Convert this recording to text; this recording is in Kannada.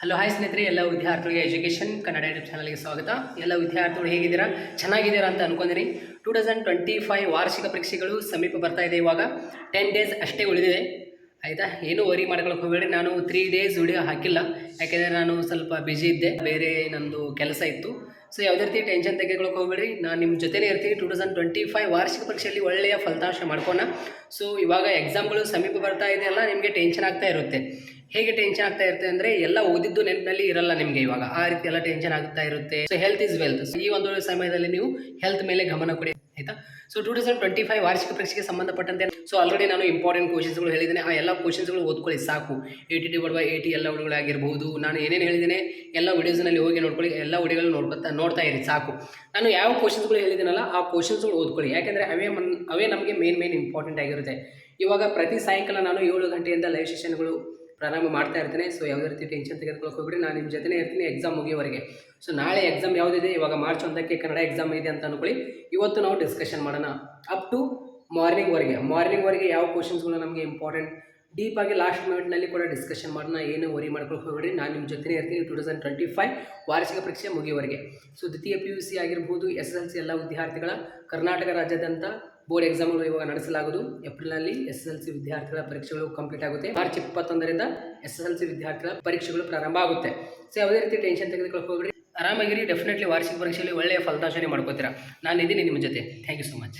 ಹಲೋ ಹಾಯ್ ಸ್ನೇಹಿತರೆ, ಎಲ್ಲ ವಿದ್ಯಾರ್ಥಿಗಳಿಗೆ ಎಜುಕೇಷನ್ ಕನ್ನಡ ಯೂಟ್ಯೂಬ್ ಚಾನಲ್ಗೆ ಸ್ವಾಗತ. ಎಲ್ಲ ವಿದ್ಯಾರ್ಥಿಗಳು ಹೇಗಿದ್ದೀರಾ? ಚೆನ್ನಾಗಿದ್ದೀರಾ ಅಂತ ಅನ್ಕೊಂಡಿರಿ. ಟೂ ತೌಸಂಡ್ ಟ್ವೆಂಟಿ ಫೈವ್ ವಾರ್ಷಿಕ ಪರೀಕ್ಷೆಗಳು ಸಮೀಪ ಬರ್ತಾ ಇದೆ ಇವಾಗ. ಟೆನ್ ಡೇಸ್ ಅಷ್ಟೇ ಉಳಿದಿದೆ. ಆಯಿತಾ? ಏನು ವರಿ ಮಾಡ್ಕೊಳಕ್ಕೆ ಹೋಗಬೇಡಿ. ನಾನು ತ್ರೀ ಡೇಸ್ ವಿಡಿಯೋ ಹಾಕಿಲ್ಲ. ಯಾಕೆಂದರೆ ನಾನು ಸ್ವಲ್ಪ ಬ್ಯುಸಿ ಇದ್ದೆ. ಬೇರೆ ನಂದು ಕೆಲಸ ಇತ್ತು. ಸೊ ಯಾವುದೇ ರೀತಿ ಟೆನ್ಷನ್ ತೆಗೆದುಕೊಳ್ಳೋಕೆ ಹೋಗಬೇಡಿ. ನಾನು ನಿಮ್ಮ ಜೊತೆನೇ ಇರ್ತೀನಿ. ಟೂ ತೌಸಂಡ್ ಟ್ವೆಂಟಿ ಫೈವ್ ವಾರ್ಷಿಕ ಪರೀಕ್ಷೆಯಲ್ಲಿ ಒಳ್ಳೆಯ ಫಲಿತಾಂಶ ಮಾಡ್ಕೋಣ. ಸೊ ಇವಾಗ ಎಕ್ಸಾಮ್ಗಳು ಸಮೀಪ ಬರ್ತಾ ಇದೆಯಲ್ಲ, ನಿಮಗೆ ಟೆನ್ಷನ್ ಆಗ್ತಾ ಇರುತ್ತೆ. ಹೇಗೆ ಟೆನ್ಷನ್ ಆಗ್ತಾ ಇರುತ್ತೆ ಅಂದ್ರೆ ಎಲ್ಲ ಓದಿದ್ದು ನೆನಪಿನಲ್ಲಿ ಇರಲ್ಲ ನಿಮಗೆ ಇವಾಗ. ಆ ರೀತಿ ಎಲ್ಲ ಟೆನ್ಷನ್ ಆಗ್ತಾ ಇರುತ್ತೆ. ಸೊ ಹೆಲ್ತ್ ಇಸ್ ವೆಲ್ತ್ ಈ ಒಂದು ಸಮಯದಲ್ಲಿ ನೀವು ಹೆಲ್ತ್ ಮೇಲೆ ಗಮನ ಕೊಡಿ, ಆಯ್ತಾ? So two thousand twenty five ವಾರ್ಷಿಕ ಪರೀಕ್ಷೆಗೆ ಸಂಬಂಧಪಟ್ಟಂತೆ ಸೊ ಆಲ್ರೆಡಿ ನಾನು ಇಂಪಾರ್ಟೆಂಟ್ ಕ್ವಶನ್ಸ್ಗಳು ಹೇಳಿದ್ದೇನೆ. ಆ ಎಲ್ಲ ಕ್ವಶನ್ಸ್ಗಳು ಓದ್ಕೊಳ್ಳಿ, ಸಾಕು. ಏಯ್ಟಿ ಡಿವೈಡ್ ಬೈ ಏಯ್ಟಿ ಎಲ್ಲ ಹುಡುಗಳಾಗಿರ್ಬೋದು ನಾನು ಏನೇನು ಹೇಳಿದ್ದೇನೆ, ಎಲ್ಲ ವಿಡಿಯೋಸ್ನಲ್ಲಿ ಹೋಗಿ ನೋಡ್ಕೊಳ್ಳಿ, ಎಲ್ಲ ವಿಡಿಯೋಗಳು ನೋಡ್ಕೊತಾ ನೋಡ್ತಾ ಇರಿ, ಸಾಕು. ನಾನು ಯಾವ ಕ್ವಶನ್ಸ್ಗಳು ಹೇಳಿದ್ದೀನಲ್ಲ, ಆ ಕ್ವಶನ್ಸ್ಗಳು ಓದ್ಕೊಳ್ಳಿ. ಯಾಕೆಂದರೆ ಅವೇ ಅವೇ ನಮಗೆ ಮೇನ್ ಮೇನ್ ಇಂಪಾರ್ಟೆಂಟ್ ಆಗಿರುತ್ತೆ. ಇವಾಗ ಪ್ರತಿ ಸಾಯಂಕಾಲ ನಾನು ಏಳು ಗಂಟೆಯಿಂದ ಲೈವ್ ಸೆಷನ್ಗಳು ಪ್ರಾರಂಭ ಮಾಡ್ತಾ ಇರ್ತೇನೆ. ಸೊ ಯಾವುದೇ ರೀತಿ ಟೆನ್ಷನ್ ತೆಗೆದುಕೊಳ್ಳೋಕೆ ಹೋಗ್ಬಿಡಿ. ನಾನು ನಿಮ್ಮ ಜೊತೆನೇ ಇರ್ತೀನಿ ಎಕ್ಸಾಮ್ ಮುಗಿಯೋವರೆಗೆ ಸೊ ನಾಳೆ ಎಕ್ಸಾಮ್ ಯಾವುದಿದೆ? ಇವಾಗ ಮಾರ್ಚ್ ಒಂದಕ್ಕೆ ಕನ್ನಡ ಎಕ್ಸಾಮ್ ಇದೆ ಅಂತ ಅನ್ಕೊಳ್ಳಿ. ಇವತ್ತು ನಾವು ಡಿಸ್ಕಷನ್ ಮಾಡೋಣ. ಅಪ್ ಟು ಮಾರ್ನಿಂಗ್ವರೆಗೆ ಮಾರ್ನಿಂಗ್ವರೆಗೆ ಯಾವ ಕ್ವಶನ್ಸ್ಗಳು ನಮಗೆ ಇಂಪಾರ್ಟೆಂಟ್ ಡೀಪ್ ಆಗಿ ಲಾಸ್ಟ್ ಮಿನಿಟ್ನಲ್ಲಿ ಕೂಡ ಡಿಸ್ಕಷನ್ ಮಾಡೋಣ. ಏನು ವರಿ ಮಾಡ್ಕೊಳಕ್ಕೆ ಹೋಗಬೇಡಿ. ನಾನು ನಿಮ್ಮ ಜೊತೆನೇ ಇರ್ತೀನಿ ಟೂ ತೌಸಂಡ್ ಟ್ವೆಂಟಿ ಫೈವ್ ವಾರ್ಷಿಕ ಪರೀಕ್ಷೆ ಮುಗಿಯುವವರೆಗೆ. ಸೊ ದ್ವಿತೀಯ ಪಿ ಯು ಸಿ ಆಗಿರ್ಬೋದು ಎಸ್ ಎಸ್ ಎಲ್ ಸಿ ಎಲ್ಲ ವಿದ್ಯಾರ್ಥಿಗಳ, ಕರ್ನಾಟಕ ರಾಜ್ಯಾದ್ಯಂತ ಬೋರ್ಡ್ ಎಕ್ಸಾಮ್ಗಳು ಇವಾಗ ನಡೆಸಲಾಗುವುದು. ಏಪ್ರಿಲ್ನಲ್ಲಿ ಎಸ್ ಎಸ್ ಎಲ್ ಸಿ ವಿದ್ಯಾರ್ಥಿಗಳ ಪರೀಕ್ಷೆಗಳು ಕಂಪ್ಲೀಟ್ ಆಗುತ್ತೆ. ಮಾರ್ಚ್ ಇಪ್ಪತ್ತೊಂದರಿಂದ ಎಸ್ ಎಸ್ ಎಲ್ ಸಿ ವಿದ್ಯಾರ್ಥಿಗಳ ಪರೀಕ್ಷೆಗಳು ಪ್ರಾರಂಭ ಆಗುತ್ತೆ. ಸೊ ಯಾವುದೇ ರೀತಿ ಟೆನ್ಷನ್ ಹೋಗ್ಬೇಡಿ. ಆರಾಮಾಗಿರಿ ಡೆಫಿನೆಟ್ಲಿ ವಾರ್ಷಿಕ ಪರೀಕ್ಷೆಯಲ್ಲಿ ಒಳ್ಳೆಯ ಫಲಿತಾಂಶನೇ ಮಾಡ್ಕೋತೀರಾ. ನಾನು ಇದ್ದೀನಿ ನಿಮ್ಮ ಜೊತೆ. Thank you so much